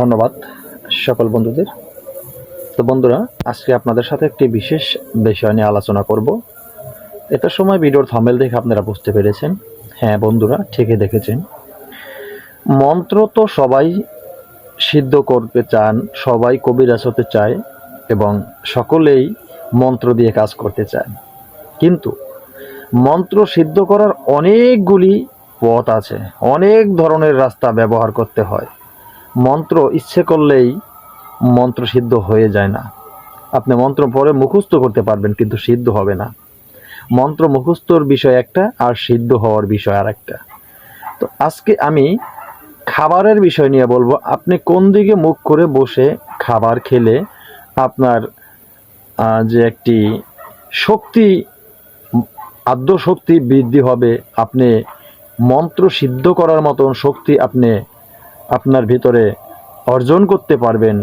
ধন্যবাদ সকল বন্ধুদের। তো বন্ধুরা, আজকে আপনাদের সাথে একটি বিশেষ বিষয় নিয়ে আলোচনা করব। এটা সময় ভিডিওর থামেল দেখে আপনারা বুঝতে পেরেছেন। হ্যাঁ বন্ধুরা, ঠিকই দেখেছেন। মন্ত্র তো সবাই সিদ্ধ করতে চান, সবাই কবিরাজ হতে চায় এবং সকলেই মন্ত্র দিয়ে কাজ করতে চায়। কিন্তু মন্ত্র সিদ্ধ করার অনেকগুলি পথ আছে, অনেক ধরনের রাস্তা ব্যবহার করতে হয়। মন্ত্র ইচ্ছে করলেই মন্ত্র সিদ্ধ হয়ে যায় না। আপনি মন্ত্র পরে মুখস্থ করতে পারবেন, কিন্তু সিদ্ধ হবে না। মন্ত্র মুখস্থর বিষয় একটা, আর সিদ্ধ হওয়ার বিষয় আর একটা তো আজকে আমি খাবারের বিষয় নিয়ে বলব, আপনি কোন দিকে মুখ করে বসে খাবার খেলে আপনার যে একটি শক্তি আদ্য শক্তি বৃদ্ধি হবে, আপনি মন্ত্র সিদ্ধ করার মতন শক্তি আপনি আপনার ভিতরে অর্জন করতে পারবেন।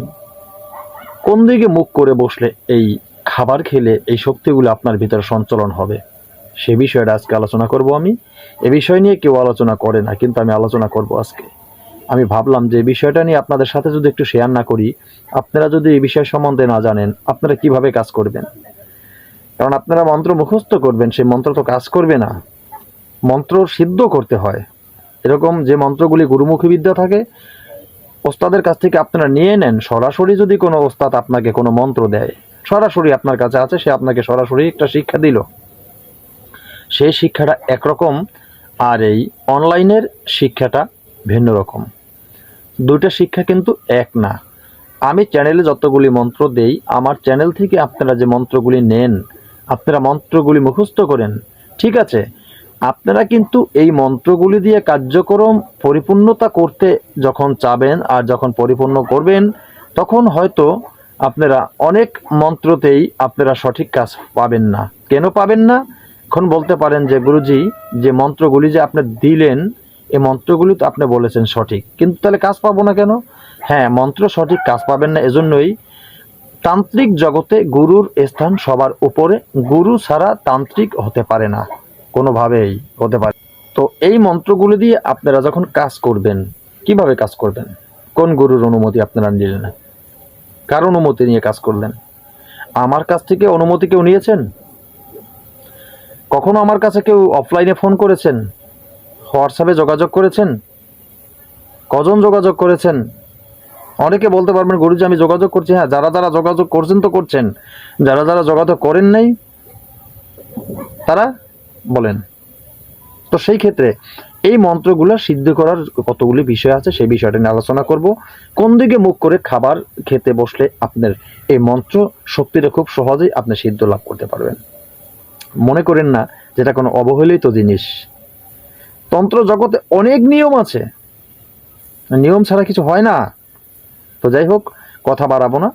কোন দিকে মুখ করে বসলে এই খাবার খেলে এই শক্তিগুলো আপনার ভিতরে সঞ্চালন হবে? সে বিষয়টা আজকে আলোচনা করব আমি। এ বিষয় নিয়ে কেউ আলোচনা করে না, কিন্তু আমি আলোচনা করব আজকে। আমি ভাবলাম যে বিষয়টা নিয়ে আপনাদের সাথে যদি একটু শেয়ার না করি, আপনারা যদি এই বিষয় সম্বন্ধে না জানেন, আপনারা কীভাবে কাজ করবেন? কারণ আপনারা মন্ত্র মুখস্থ করবেন, সেই মন্ত্র তো কাজ করবে না। মন্ত্র সিদ্ধ করতে হয়। এরকম যে মন্ত্রগুলি গুরুমুখী বিদ্যা থাকে, ওস্তাদের কাছ থেকে আপনারা নিয়ে নেন, সরাসরি যদি কোনো ওস্তাদ আপনাকে কোনো মন্ত্র দেয়, সরাসরি আপনার কাছে আছে, সে আপনাকে সরাসরি একটা শিক্ষা দিল। সেই শিক্ষাটা একরকম, আর এই অনলাইনের শিক্ষাটা ভিন্ন রকম। দুইটা শিক্ষা কিন্তু এক না। আমি চ্যানেলে যতগুলি মন্ত্র দেই, আমার চ্যানেল থেকে আপনারা যে মন্ত্রগুলি নেন, আপনারা মন্ত্রগুলি মুখস্থ করেন, ঠিক আছে? আপনারা কিন্তু এই মন্ত্রগুলি দিয়ে কার্যক্রম পরিপূর্ণতা করতে যখন চাবেন আর যখন পরিপূর্ণ করবেন, তখন হয়তো আপনারা অনেক মন্ত্রতেই আপনারা সঠিক কাজ পাবেন না। কেন পাবেন না? এখন বলতে পারেন যে গুরুজি, যে মন্ত্রগুলি যে আপনি দিলেন এই মন্ত্রগুলি তো আপনি বলেছেন সঠিক। কিন্তু তাহলে কাজ পাবো না কেন? হ্যাঁ মন্ত্র সঠিক কাজ পাবেন না, এজন্যই তান্ত্রিক জগতে গুরুর স্থান সবার উপরে। গুরু ছাড়া তান্ত্রিক হতে পারে না। কোনোভাবেই হতে পারে। তো এই মন্ত্রগুলো দিয়ে আপনারা যখন কাজ করবেন, কীভাবে কাজ করবেন? কোন গুরুর অনুমতি আপনারা নিলেন? কার অনুমতি নিয়ে কাজ করলেন? আমার কাছ থেকে অনুমতি কেউ নিয়েছেন? কখনো আমার কাছে কেউ অফলাইনে ফোন করেছেন? হোয়াটসঅ্যাপে যোগাযোগ করেছেন? কজন যোগাযোগ করেছেন? অনেকে বলতে পারবেন, গুরুজি, আমি যোগাযোগ করছি। হ্যাঁ যারা যারা যোগাযোগ করছেন তো করছেন, যারা যারা যোগাযোগ করেন নাই, তারা বলেন। তো সেই ক্ষেত্রে এই মন্ত্রগুলো সিদ্ধ করার কতগুলি বিষয় আছে সেই বিষয়টা নিয়ে আলোচনা করব। কোন দিকে মুখ করে খাবার খেতে বসলে আপনার এই মন্ত্র শক্তিটা খুব সহজেই আপনি সিদ্ধ লাভ করতে পারবেন। মনে করেন না যেটা কোনো অবহেলিত জিনিস। তন্ত্র জগতে অনেক নিয়ম আছে। নিয়ম ছাড়া কিছু হয় না। তো যাই হোক, কথা বাড়াবো না।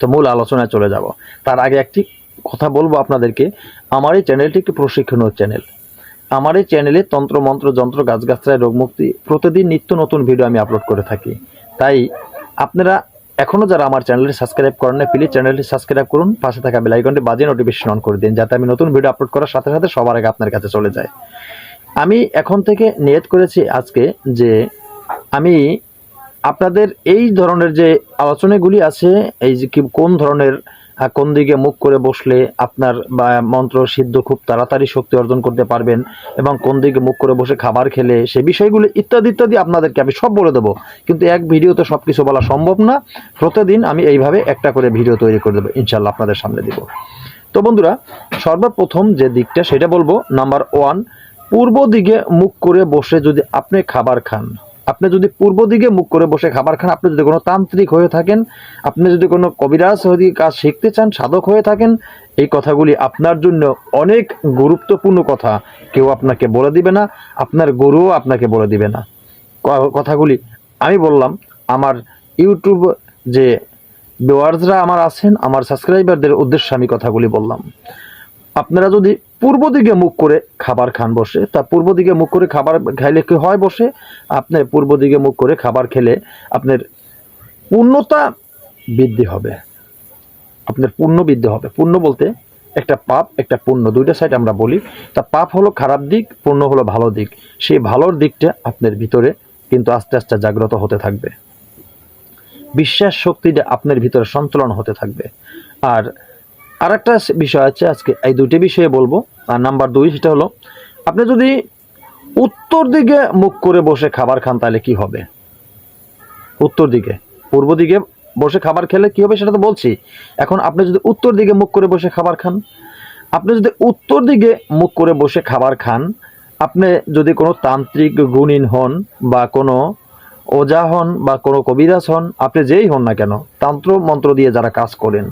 তো মূল আলোচনায় চলে যাব। তার আগে একটি কথা বলব আপনাদেরকে, আমার এই চ্যানেলটি একটি প্রশিক্ষণীয় চ্যানেল। আমার এই চ্যানেলে তন্ত্র, মন্ত্র, যন্ত্র গাছগাছরায় রোগমুক্তি প্রতিদিন নিত্য নতুন ভিডিও আমি আপলোড করে থাকি। তাই আপনারা এখনও যারা আমার চ্যানেলটি সাবস্ক্রাইব করেন না প্লিজ চ্যানেলটি সাবস্ক্রাইব করুন, পাশে থাকা বেলাইকনটি বাজিয়ে নোটিফিকেশন অন করে দিন, যাতে আমি নতুন ভিডিও আপলোড করার সাথে সাথে সবার আগে আপনার কাছে চলে যায়। আমি এখন থেকে নিয়ত করেছি আজকে যে আমি আপনাদের এই ধরনের যে আলোচনাগুলি আছে, এই যে কোন ধরনের কোন দিকে মুখ করে বসলে আপনার মন্ত্র সিদ্ধ খুব তাড়াতাড়ি শক্তি অর্জন করতে পারবেন এবং কোন দিকে মুখ করে বসে খাবার খেলে সে বিষয়গুলো ইত্যাদি ইত্যাদি আপনাদেরকে আমি সব বলে দেবো। কিন্তু এক ভিডিওতে সব কিছু বলা সম্ভব না। প্রতিদিন আমি এইভাবে একটা করে ভিডিও তৈরি করে দেবো ইনশাল্লাহ আপনাদের সামনে দিব। তো বন্ধুরা, সর্বপ্রথম যে দিকটা সেটা বলব, নাম্বার ওয়ান, পূর্ব দিকে মুখ করে বসে যদি আপনি খাবার খান আপনি যদি পূর্ব দিকে মুখ করে বসে খাবার খান, আপনি যদি কোনো তান্ত্রিক হয়ে থাকেন, আপনি যদি কোনো কবিরাজ হয়ে কাজ শিখতে চান, সাধক হয়ে থাকেন, এই কথাগুলি আপনার জন্য অনেক গুরুত্বপূর্ণ কথা। কেউ আপনাকে বলে দিবে না, আপনার গুরুও আপনাকে বলে দিবে না। কথাগুলি আমি বললাম, আমার ইউটিউব যে ভিউয়ার্সরা আমার আছেন, আমার সাবস্ক্রাইবারদের উদ্দেশ্যে আমি কথাগুলি বললাম। আপনারা যদি পূর্ব দিকে মুখ করে খাবার খান বসে, তা পূর্ব দিকে মুখ করে খাবার খাইলে কি হয় বসে? আপনার পূর্ব দিকে মুখ করে খাবার খেলে আপনার পূর্ণতা বৃদ্ধি হবে। আপনার পূর্ণ বৃদ্ধি হবে। পুণ্য বলতে একটা পাপ, একটা পূর্ণ, দুইটা সাইড আমরা বলি। তা পাপ হলো খারাপ দিক, পূর্ণ হলো ভালো দিক। সেই ভালোর দিকটা আপনার ভিতরে কিন্তু আস্তে আস্তে জাগ্রত হতে থাকবে। বিশ্বাস শক্তিটা আপনার ভিতরে সঞ্চালন হতে থাকবে। আর আরেকটা বিষয় আছে আজকে। এই দুটি বিষয়ে বলব। আর নাম্বার দুই, সেটা হলো, আপনি যদি উত্তর দিকে মুখ করে বসে খাবার খান, তাহলে কি হবে? উত্তর দিকে। পূর্ব দিকে বসে খাবার খেলে কি হবে সেটা তো বলছি। এখন আপনি যদি উত্তর দিকে মুখ করে বসে খাবার খান, আপনি যদি উত্তর দিকে মুখ করে বসে খাবার খান, আপনি যদি কোনো তান্ত্রিক গুণীন হন বা কোনো ওজা হন বা কোনো কবিরাজ হন, আপনি যেই হন না কেন, তন্ত্র মন্ত্র দিয়ে যারা কাজ করেন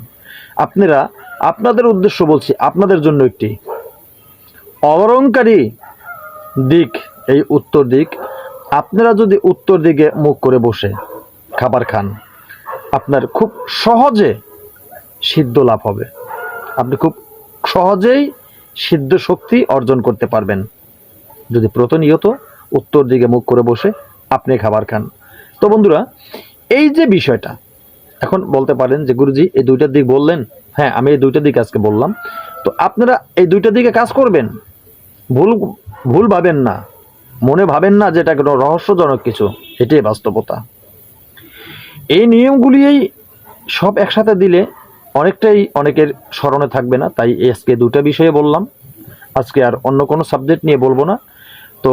আপনারা আপনাদের উদ্দেশ্য বলছি, আপনাদের জন্য একটি। অবরণকারী দিক, এই উত্তর দিক, আপনারা যদি উত্তর দিকে মুখ করে বসে খাবার খান, আপনার খুব সহজে সিদ্ধ লাভ হবে। আপনি খুব সহজেই সিদ্ধ শক্তি অর্জন করতে পারবেন। যদি প্রতিনিয়ত উত্তর দিকে মুখ করে বসে আপনি খাবার খান। তো বন্ধুরা, এই যে বিষয়টা এখন বলতে পারেন যে গুরুজি, এই দুইটার দিক বললেন। হ্যাঁ আমি এই দুইটার দিক আজকে বললাম। তো আপনারা এই দুইটার দিকে কাজ করবেন। ভুল ভুল ভাবেন না। মনে ভাবেন না যে এটা কোনো রহস্যজনক কিছু। এটাই বাস্তবতা। এই নিয়মগুলিই সব একসাথে দিলে অনেকটাই অনেকের স্মরণে থাকবে না। তাই আজকে দুটা বিষয়ে বললাম। আজকে আর অন্য কোনো সাবজেক্ট নিয়ে বলব না। তো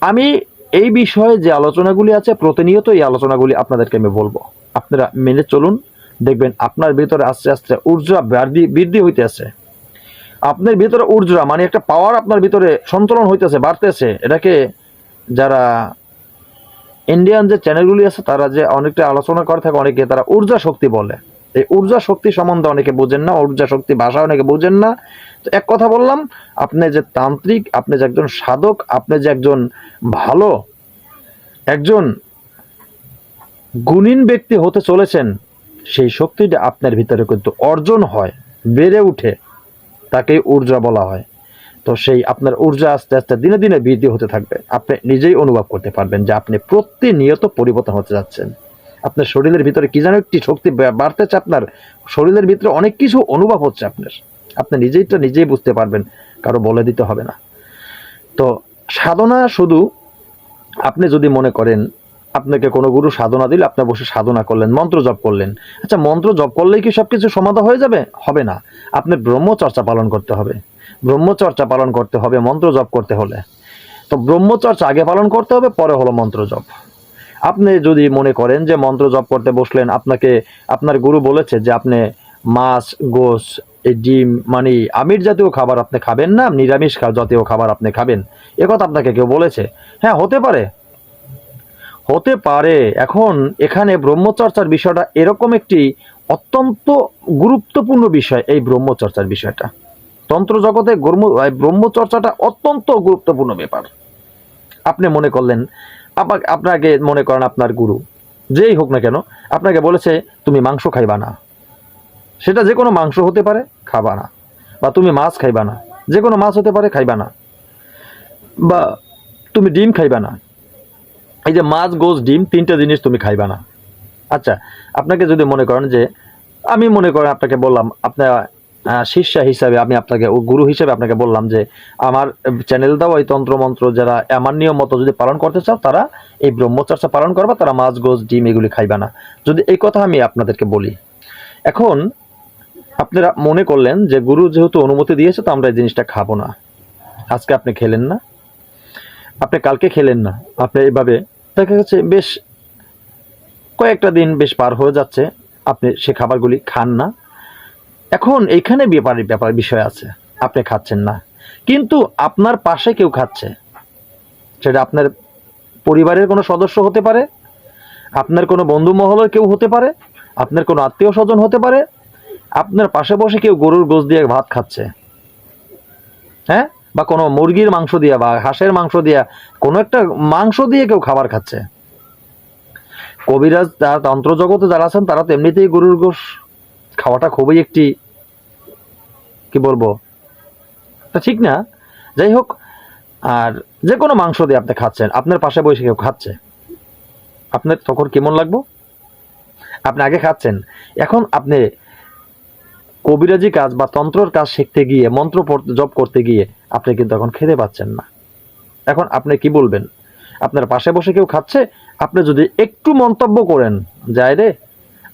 আমি এই বিষয়ে যে আলোচনাগুলি আছে প্রতিনিয়ত এই আলোচনাগুলি আপনাদেরকে আমি বলব। আপনারা মেনে চলুন। দেখবেন আপনার ভিতরে আস্তে আস্তে ঊর্জা বৃদ্ধি বৃদ্ধি হইতেছে। আপনার ভিতরে ঊর্জা মানে একটা পাওয়ার আপনার ভিতরে সঞ্চালন হইতেছে, বাড়তেছে। এটাকে যারা ইন্ডিয়ান যে চ্যানেলগুলি আছে, তারা যে অনেকটা আলোচনা করে থাকে, অনেকে তারা ঊর্জা শক্তি বলে। এই ঊর্জা শক্তি সম্বন্ধে অনেকে বোঝেন না, ঊর্জা শক্তি ভাষা অনেকে বোঝেন না। তো এক কথা বললাম, আপনি যে তান্ত্রিক, আপনি যে একজন সাধক, আপনি যে একজন ভালো, একজন গুণীন ব্যক্তি হতে চলেছেন, সেই শক্তিটা আপনার ভিতরে কিন্তু অর্জন হয়, বেড়ে উঠে তাকে ঊর্জা বলা হয়। তো সেই আপনার ঊর্জা আস্তে আস্তে দিনে দিনে বৃদ্ধি হতে থাকবে। আপনি নিজেই অনুভব করতে পারবেন যে আপনি প্রতিনিয়ত পরিবর্তন হতে যাচ্ছেন। আপনার শরীরের ভিতরে কি যেন একটি শক্তি বাড়তেছে, আপনার শরীরের ভিতরে অনেক কিছু অনুভব হচ্ছে আপনার। আপনি নিজেই তো নিজেই বুঝতে পারবেন, কারও বলে দিতে হবে না। তো সাধনা শুধু আপনি যদি মনে করেন, আপনাকে কোনো গুরু সাধনা দিলে আপনি বসে সাধনা করলেন, মন্ত্র জপ করলেন। আচ্ছা মন্ত্র জপ করলেই কি সবকিছু সমাধা হয়ে যাবে? হবে না। আপনি ব্রহ্মচর্চা পালন করতে হবে। ব্রহ্মচর্চা পালন করতে হবে, মন্ত্র জপ করতে হলে। তো ব্রহ্মচর্চা আগে পালন করতে হবে, পরে হলো মন্ত্র জপ। আপনি যদি মনে করেন যে মন্ত্র জপ করতে বসলেন, আপনাকে, আপনার গুরু বলেছে যে আপনি মাছ, গোস এই ডিম মানে আমির জাতীয় খাবার আপনি খাবেন না, নিরামিষ জাতীয় খাবার আপনি খাবেন। এ কথা আপনাকে কেউ বলেছে। হ্যাঁ হতে পারে। হতে পারে। এখন এখানে ব্রহ্মচর্চার বিষয়টা এরকম একটি অত্যন্ত গুরুত্বপূর্ণ বিষয়, এই ব্রহ্মচর্চার বিষয়টা। তন্ত্র জগতে ব্রহ্মচর্চাটা অত্যন্ত গুরুত্বপূর্ণ ব্যাপার। আপনি মনে করলেন, আপা- আপনাকে মনে করেন আপনার গুরু। যেই হোক না কেন, আপনাকে বলেছে, তুমি মাংস খাইবা না। সেটা যে কোনো মাংস হতে পারে, খাবা না। বা তুমি মাছ খাইবা না। যে কোনো মাছ হতে পারে, খাইবা না। বা তুমি ডিম খাইবা না। এই যে মাছ গোস ডিম, তিনটা জিনিস তুমি খাইবা না। আচ্ছা আপনাকে যদি মনে করেন যে, আমি মনে করেন আপনাকে বললাম আপনার শিষ্যা হিসাবে আমি আপনাকে গুরু হিসেবে আপনাকে বললাম যে, আমার চ্যানেল দাও, এই তন্ত্র মন্ত্র যারা আমার নিয়ম মতো যদি পালন করতে চাও, তারা এই ব্রহ্মচর্চা পালন করবা, তারা মাছ গোস ডিম, এগুলি খাইবা না। যদি এই কথা আমি আপনাদেরকে বলি। এখন আপনারা মনে করলেন যে গুরু যেহেতু অনুমতি দিয়েছে, তো আমরা এই জিনিসটা খাব না। আজকে আপনি খেলেন না। আপনি কালকে খেলেন না। আপনি এইভাবে দেখা যাচ্ছে বেশ কয়েকটা দিন বেশ পার হয়ে যাচ্ছে। আপনি সে খাবারগুলি খান না। এখন এইখানে ব্যাপারে ব্যাপার বিষয় আছে। আপনি খাচ্ছেন না। কিন্তু আপনার পাশে কেউ খাচ্ছে। সেটা আপনার পরিবারের কোনো সদস্য হতে পারে, আপনার কোনো বন্ধু মহলের কেউ হতে পারে, আপনার কোনো আত্মীয় স্বজন হতে পারে আপনার পাশে বসে কেউ গরুর গোশ দিয়ে ভাত খাচ্ছে? হ্যাঁ? বা কোনো মুরগির মাংস দিয়া বা হাঁসের মাংস দিয়া কোনো একটা মাংস দিয়ে কেউ খাবার খাচ্ছে? কবিরাজ যারা তন্ত্র জগতে যারা আছেন, তারা তো এমনিতেই গরুর গোশ খাওয়াটা খুবই একটি, কি বলব? তা ঠিক না? যাই হোক, আর যে কোনো মাংস দিয়ে আপনি খাচ্ছেন, আপনার পাশে বসে কেউ খাচ্ছে, আপনার তখন কেমন লাগবো? আপনি আগে খাচ্ছেন, এখন আপনি কবিরাজি কাজ বা তন্ত্রর কাজ শিখতে গিয়ে, মন্ত্র জপ করতে গিয়ে আপনি কিন্তু এখন খেতে পাচ্ছেন না। এখন আপনি কি বলবেন? আপনার পাশে বসে কেউ খাচ্ছে? আপনি যদি একটু মন্তব্য করেন যায় রে,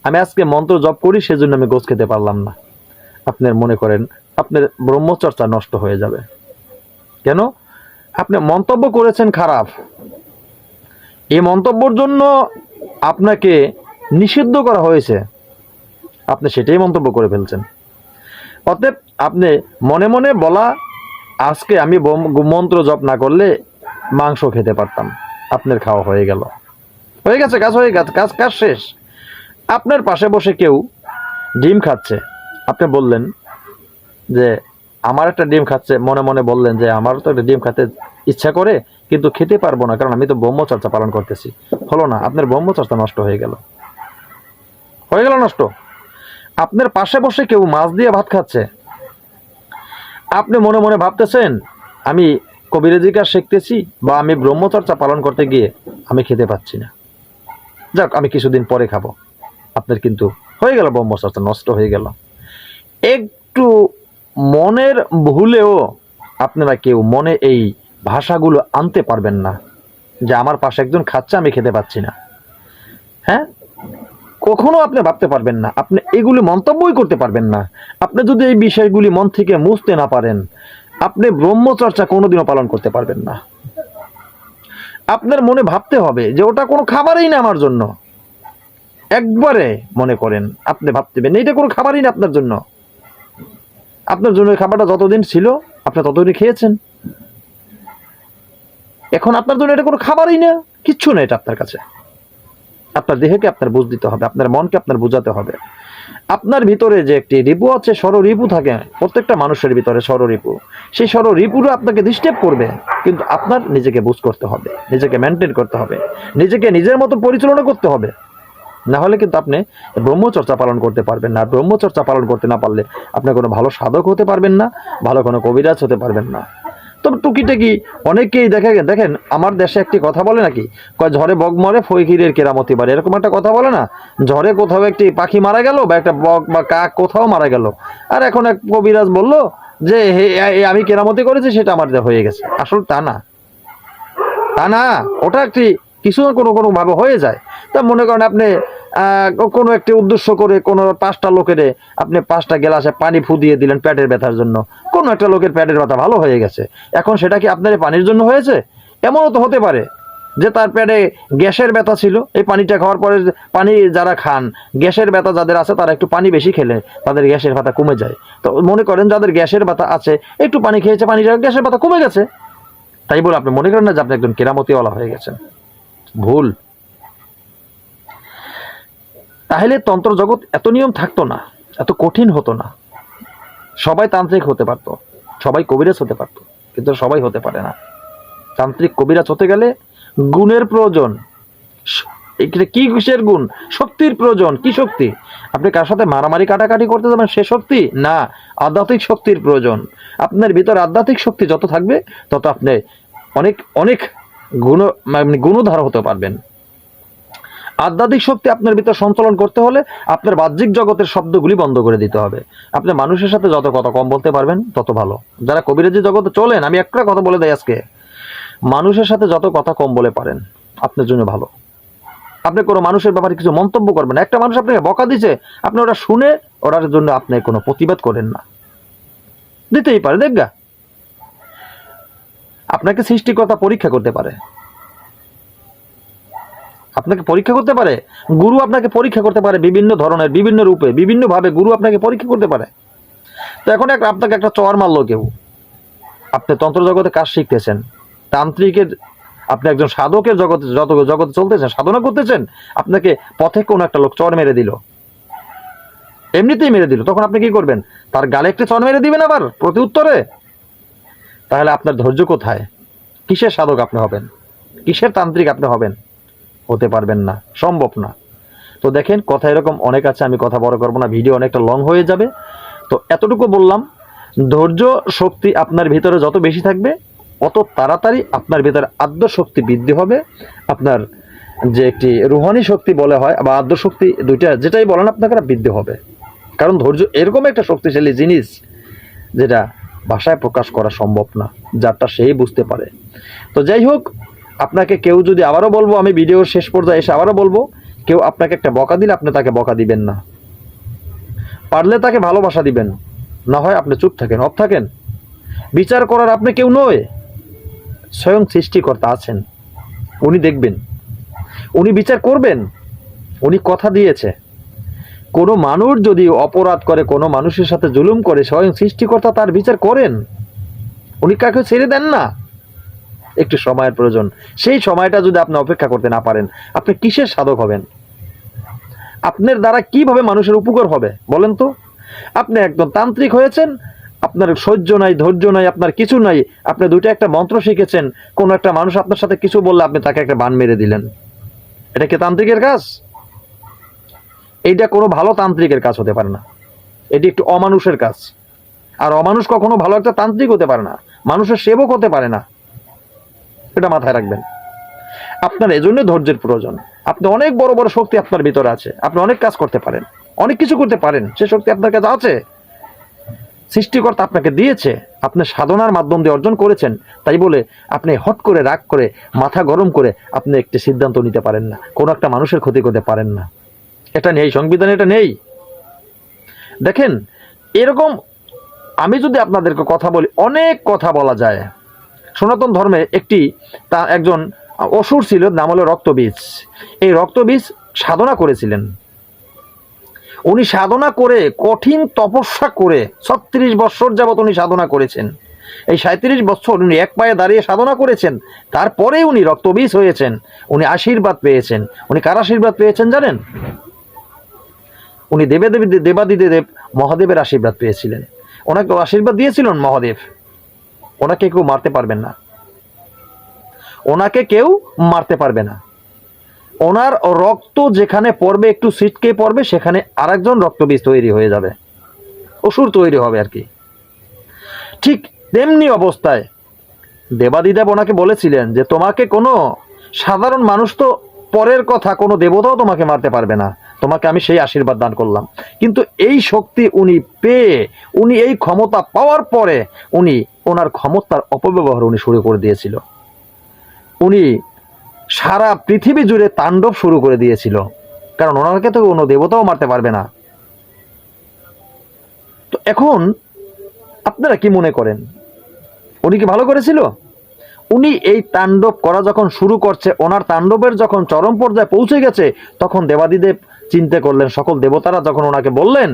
আমি আজকে মন্ত্র জপ করি, সেজন্য আমি গোছ খেতে পারলাম না। আপনার মনে করেন, আপনার ব্রহ্মচর্চা নষ্ট হয়ে যাবে। কেন? আপনি মন্তব্য করেছেন খারাপ। এই মন্তব্যর জন্য আপনাকে নিষিদ্ধ করা হয়েছে। আপনি সেটাই মন্তব্য করে ফেলছেন। অতএব আপনি মনে মনে বলা, আজকে আমি মন্ত্র জপ না করলে মাংস খেতে পারতাম। আপনার খাওয়া হয়ে গেল। হয়ে গেছে, কাজ হয়ে গেছে, কাজ কাজ শেষ। আপনার পাশে বসে কেউ ডিম খাচ্ছে। আপনি বললেন যে, আমার একটা ডিম খাচ্ছে। মনে মনে বললেন যে আমারও তো একটা ডিম খেতে ইচ্ছা করে, কিন্তু খেতে পারব না, কারণ আমি তো ব্রহ্মচর্চা পালন করতেছি। হলো না, আপনার ব্রহ্মচর্চা নষ্ট হয়ে গেল। হয়ে গেল নষ্ট। আপনার পাশে বসে কেউ মাছ দিয়ে ভাত খাচ্ছে। আপনি মনে মনে ভাবতেছেন, আমি কবিরাজিকা শিখতেছি বা আমি ব্রহ্মচর্চা পালন করতে গিয়ে আমি খেতে পাচ্ছি না। যাক, আমি কিছুদিন পরে খাব। আপনার কিন্তু হয়ে গেল ব্রহ্মচর্চা, নষ্ট হয়ে গেল। একটু মনের ভুলেও আপনারা কেউ মনে এই ভাষাগুলো আনতে পারবেন না যে, আমার পাশে একজন খাচ্ছে, আমি খেতে পাচ্ছি না। হ্যাঁ? কখনো আপনি ভাবতে পারবেন না। আপনি এগুলি মন্তব্যই করতে পারবেন না। আপনি যদি এই বিষয়গুলি মন থেকে মুছতে না পারেন, আপনি ব্রহ্মচর্চা কোনোদিনও পালন করতে পারবেন না। আপনার মনে ভাবতে হবে যে ওটা কোনো খাবারই না আমার জন্য। একবারে মনে করেন, আপনি ভাবতেবেন এটা কোনো খাবারই না আপনার জন্য। আপনার জন্য খাবারটা যতদিন ছিল, আপনি ততদিন খেয়েছেন। এখন আপনার জন্য এটা কোনো খাবারই না, কিচ্ছু না এটা আপনার কাছে। আপনার দেহকে আপনার বুঝ দিতে হবে, আপনার মনকে আপনার বোঝাতে হবে। আপনার ভিতরে যে একটি রিপু আছে, সর রিপু থাকে, প্রত্যেকটা মানুষের ভিতরে সর রিপু। সেই সর রিপুরও আপনাকে ডিস্টার্ব করবে, কিন্তু আপনার নিজেকে বুঝ করতে হবে, নিজেকে মেনটেন করতে হবে, নিজেকে নিজের মতো পরিচালনা করতে হবে। না হলে কিন্তু আপনি ব্রহ্মচর্চা পালন করতে পারবেন না ব্রহ্মচর্চা পালন করতে না পারলে আপনি কোনো ভালো সাধক হতে পারবেন না, ভালো কোনো কবিরাজ হতে পারবেন না। তবে টুকিটাকি। অনেকেই দেখে দেখেন, আমার দেশে একটি কথা বলে নাকি? কয়, ঝড়ে বগ মরে ফকিরের কেরামতি বাড়ে। এরকম একটা কথা বলে না? ঝড়ে কোথাও একটি পাখি মারা গেল বা একটা বক বা কাক কোথাও মারা গেল? আর এখন এক কবিরাজ বলল যে, হে আমি কেরামতি করেছি, সেটা আমার হয়ে গেছে। আসল তা না। তা না, ওটা একটি কিছু না কোনো কোনো ভাবে হয়ে যায়। তা মনে করেন আপনি কোনো একটি উদ্দেশ্য করে কোনো পাঁচটা লোকের আপনি পাঁচটা গ্লাসে পানি ফুদিয়ে দিলেন পেটের ব্যথার জন্য। কোনো একটা লোকের পেটের ব্যথা ভালো হয়ে গেছে। এখন সেটা কি আপনার পানির জন্য হয়েছে? এমনও তো হতে পারে যে তার পেটে গ্যাসের ব্যথা ছিল। এই পানিটা খাওয়ার পরে পানি যারা খান, গ্যাসের ব্যথা যাদের আছে তারা একটু পানি বেশি খেলে, তাদের গ্যাসের ব্যথা কমে যায়। তো মনে করেন যাদের গ্যাসের ব্যথা আছে, একটু পানি খেয়েছে, পানিটা গ্যাসের ব্যথা কমে গেছে। তাই বলে আপনি মনে করেন না যে আপনি একজন কেরামতিওয়ালা হয়ে গেছেন? ভুল। তাহলে তন্ত্র জগৎ এত নিয়ম থাকতো না, এত কঠিন হতো না। সবাই তান্ত্রিক হতে পারতো, সবাই কবিরাজ হতে পারতো, কিন্তু সবাই হতে পারে না। তান্ত্রিক কবিরাজ হতে গেলে গুণের প্রয়োজন। এখানে কি কিসের গুণ? শক্তির প্রয়োজন। কি শক্তি? আপনি কার সাথে মারামারি কাটাকাটি করতে যাবেন সে শক্তি? না, আধ্যাত্মিক শক্তির প্রয়োজন। আপনার ভিতর আধ্যাত্মিক শক্তি যত থাকবে, তত আপনি অনেক অনেক গুণ মানে গুণধার হতে পারবেন। আধ্যাত্মিক শক্তি আপনার ভিতর সঞ্চালন করতে হলে আপনার বাহ্যিক জগতের শব্দগুলি বন্ধ করে দিতে হবে। আপনি মানুষের সাথে যত কথা কম বলতে পারবেন, তত ভালো। যারা কবিরাজি জগতে চলেন, আমি একটা কথা বলে দেয় আজকে। মানুষের সাথে যত কথা কম বলে পারেন, আপনার জন্য ভালো। আপনি কোনো মানুষের ব্যাপারে কিছু মন্তব্য করবেন। একটা মানুষ আপনাকে বকা দিছে, আপনি ওটা শুনে ওটার জন্য আপনি কোনো প্রতিবাদ করেন না। দিতেই পারে দেখগা আপনাকে সৃষ্টিকর্তা পরীক্ষা করতে পারে। আপনাকে পরীক্ষা করতে পারে। গুরু আপনাকে পরীক্ষা করতে পারে বিভিন্ন ধরনের, বিভিন্ন রূপে, বিভিন্নভাবে গুরু আপনাকে পরীক্ষা করতে পারে। তো এখন এক আপনাকে একটা চর মারলো কেউ। আপনি তন্ত্র জগতে কাজ শিখতেছেন। তান্ত্রিকের, আপনি একজন সাধকের জগতে, যত জগতে চলতেছেন, সাধনা করতেছেন, আপনাকে পথে কোনো একটা লোক চর মেরে দিল। এমনিতেই মেরে দিল। তখন আপনি কি করবেন? তার গালে একটি চর মেরে দিবেন আবার, প্রতি উত্তরে? তাহলে আপনার ধৈর্য কোথায়? কিসের সাধক আপনি হবেন? কিসের তান্ত্রিক আপনি হবেন? হতে পারবেন না। সম্ভব না। তো দেখেন, কথা এরকম অনেক আছে, আমি কথা বড় করব না, ভিডিও অনেকটা লং হয়ে যাবে। তো এতটুকু বললাম, ধৈর্য শক্তি আপনার ভিতরে যত বেশি থাকবে, অত তাড়াতাড়ি আপনার ভিতরে আদ্যশক্তি বৃদ্ধি হবে। আপনার যে একটি রুহানি শক্তি বলে হয়, বা আদ্য শক্তি দুইটা, যেটাই বলেন আপনাকে বৃদ্ধি হবে। কারণ ধৈর্য এরকম একটা শক্তিশালী জিনিস, যেটা ভাষায় প্রকাশ করা সম্ভব না, যারটা সেই বুঝতে পারে। তো যাই হোক আপনাকে কেউ যদি আবারও বলব, আমি ভিডিওর শেষ পর্যায়ে এসে আবারও বলব, কেউ আপনাকে একটা বকা দিলে আপনি তাকে বকা দিবেন না। পারলে তাকে ভালোবাসা দিবেন, না হয় আপনি চুপ থাকেন, অফ থাকেন। বিচার করার আপনি কেউ নয়, স্বয়ং সৃষ্টিকর্তা আছেন। উনি দেখবেন, উনি বিচার করবেন, উনি কথা দিয়েছে। কোনো মানুষ যদি অপরাধ করে, কোনো মানুষের সাথে জুলুম করে, স্বয়ং সৃষ্টিকর্তা তার বিচার করেন, উনি কাকে ছেড়ে দেন না। একটু সময়ের প্রয়োজন। সেই সময়টা যদি আপনি অপেক্ষা করতে না পারেন, আপনি কিসের সাধক হবেন? আপনার দ্বারা কীভাবে মানুষের উপকার হবে? বলেন তো। আপনি একদম তান্ত্রিক হয়েছেন, আপনার সহ্য নাই, ধৈর্য নাই, আপনার কিছু নাই, আপনি দুইটা একটা মন্ত্র শিখেছেন, কোন একটা মানুষ আপনার সাথে কিছু বললে আপনি তাকে একটা বান মেরে দিলেন। এটা কি তান্ত্রিকের কাজ? এইটা কোনো ভালো তান্ত্রিকের কাজ হতে পারে না। এটি একটু অমানুষের কাজ। আর অমানুষ কখনো ভালো একটা তান্ত্রিক হতে পারে না। মানুষের সেবক হতে পারে না। এটা মাথায় রাখবেন। আপনার এজন্য ধৈর্যের প্রয়োজন। আপনি অনেক বড় বড় শক্তি আপনার ভিতরে আছে। আপনি অনেক কাজ করতে পারেন। অনেক কিছু করতে পারেন। সে শক্তি আপনার কাছে আছে। সৃষ্টিকর্তা আপনাকে দিয়েছে। আপনি সাধনার মাধ্যম দিয়ে অর্জন করেছেন। তাই বলে আপনি হট করে, রাগ করে, মাথা গরম করে আপনি একটি সিদ্ধান্ত নিতে পারেন না। কোনো একটা মানুষের ক্ষতি করতে পারেন না। এটা নেই, সংবিধানে এটা নেই। দেখেন, এরকম আমি যদি আপনাদেরকে কথা বলি, অনেক কথা বলা যায়। সনাতন ধর্মে একটি, তা একজন অসুর ছিল, নাম হলো রক্তবীজ। এই রক্তবীজ সাধনা করেছিলেন। উনি সাধনা করে, কঠিন তপস্যা করে, ছত্রিশ বৎসর যাবত উনি সাধনা করেছেন। এই সাঁত্রিশ বছর উনি এক পায়ে দাঁড়িয়ে সাধনা করেছেন, তারপরে উনি রক্তবীজ হয়েছেন, উনি আশীর্বাদ পেয়েছেন। উনি কার আশীর্বাদ পেয়েছেন জানেন? উনি দেবে দেবী দেবাদিদে দেব মহাদেবের আশীর্বাদ পেয়েছিলেন। ওনাকে আশীর্বাদ দিয়েছিলেন মহাদেব। ওনাকে কেউ মারতে পারবেন না। ওনাকে কেউ মারতে পারবে না। ওনার রক্ত যেখানে পড়বে, একটু সিটকে পড়বে, সেখানে আরেকজন রক্তবীজ তৈরি হয়ে যাবে। অসুর তৈরি হবে আর কি। ঠিক তেমনি অবস্থায় দেবাদিদেব ওনাকে বলেছিলেন যে, তোমাকে কোনো সাধারণ মানুষ তো পরের কথা, কোনো দেবতাও তোমাকে মারতে পারবে না। তোমাকে আমি সেই আশীর্বাদ দান করলাম। কিন্তু এই শক্তি উনি পেয়ে, উনি এই ক্ষমতা পাওয়ার পরে উনি ওনার ক্ষমতার অপব্যবহার উনি শুরু করে দিয়েছিল। উনি সারা পৃথিবী জুড়ে তাণ্ডব শুরু করে দিয়েছিল। কারণ ওনাকে তো কোনো দেবতাও মারতে পারবে না। তো এখন আপনারা কি মনে করেন? উনি কি ভালো করেছিল? উনি এই তাণ্ডব করা যখন শুরু করছে, ওনার তাণ্ডবের যখন চরম পর্যায়ে পৌঁছে গেছে, তখন দেবাদিদেব চিন্তা করলেন সকল দেবতারা যখন ওনাকে বললেন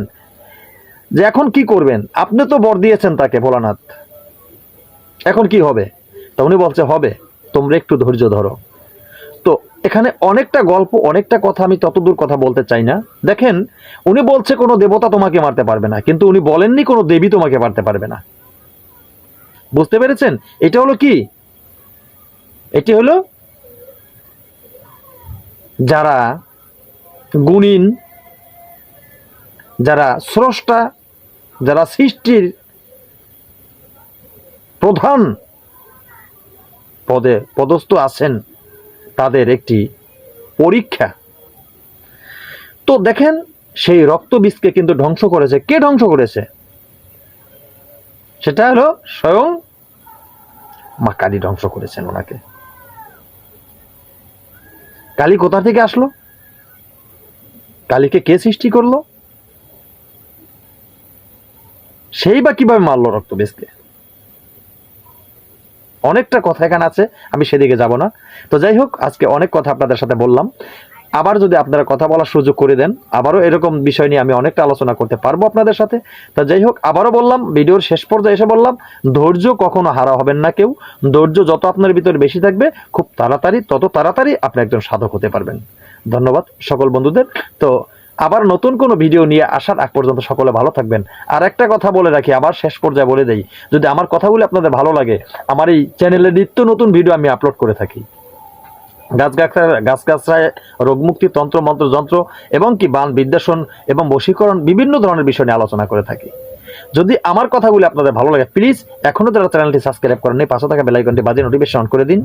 যে এখন কি করবেন? আপনি তো বর দিয়েছেন তাকে ভোলানাথ। এখন কি হবে? তা উনি বলছে, হবে। তোমরা একটু ধৈর্য ধরো। তো এখানে অনেকটা গল্প, অনেকটা কথা আমি ততদূর কথা বলতে চাই না। দেখেন, উনি বলছে কোনো দেবতা তোমাকে মারতে পারবে না, কিন্তু উনি বলেননি কোনো দেবী তোমাকে মারতে পারবে না। বুঝতে পেরেছেন? এটা হলো কি? এটি হলো যারা গুণিন, যারা স্রষ্টা, যারা সৃষ্টির প্রধান পদে পদস্থ আছেন, তাদের একটি পরীক্ষা। তো দেখেন, সেই রক্তবীজকে কিন্তু ধ্বংস করেছে। কে ধ্বংস করেছে? সেটা হলো স্বয়ং মা কালী ধ্বংস করেছেন ওনাকে। কালী কোথা থেকে আসলো? কালীকে কে সৃষ্টি করল? সেই বা কীভাবে মারলো রক্তবীজকে? অনেকটা কথা এখানে আছে, আমি সেদিকে যাব না। তো যাই হোক, আজকে অনেক কথা আপনাদের সাথে বললাম। আবার যদি আপনারা কথা বলার সুযোগ করে দেন, আবারও এরকম বিষয় নিয়ে আমি অনেকটা আলোচনা করতে পারব আপনাদের সাথে। তো যাই হোক, আবারও বললাম, ভিডিওর শেষ পর্যায়ে এসে বললাম, ধৈর্য কখনো হারা হবেন না কেউ। ধৈর্য যত আপনার ভিতরে বেশি থাকবে, খুব তাড়াতাড়ি, তত তাড়াতাড়ি আপনি একজন সাধক হতে পারবেন। ধন্যবাদ সকল বন্ধুদের। তো আবার নতুন কোনো ভিডিও নিয়ে আসার আগ পর্যন্ত সকলে ভালো থাকবেন। আর একটা কথা বলে রাখি, আবার শেষ পর্যায়ে বলে দেই, যদি আমার কথাগুলো আপনাদের ভালো লাগে, আমার এই চ্যানেলে নিত্য নতুন ভিডিও আমি আপলোড করে থাকি। গাছ গাছরা গাছ গাছরায় রোগমুক্তি তন্ত্র, মন্ত্র, যন্ত্র এবং কি বান বিদ্যাসন এবং বশীকরণ বিভিন্ন ধরনের বিষয় নিয়ে আলোচনা করে থাকি। যদি আমার কথাগুলি আপনাদের ভালো লাগে প্লিজ এখনও যারা চ্যানেলটি সাবস্ক্রাইব করেননি, পাশে থাকা বেলাইকনটি বাজিয়ে নোটিফিকেশন করে দিন।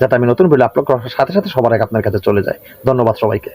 যাতে আমি নতুন ভিডিও আপলোড করার সাথে সাথে সবার আগে আপনার কাছে চলে যায়। ধন্যবাদ সবাইকে।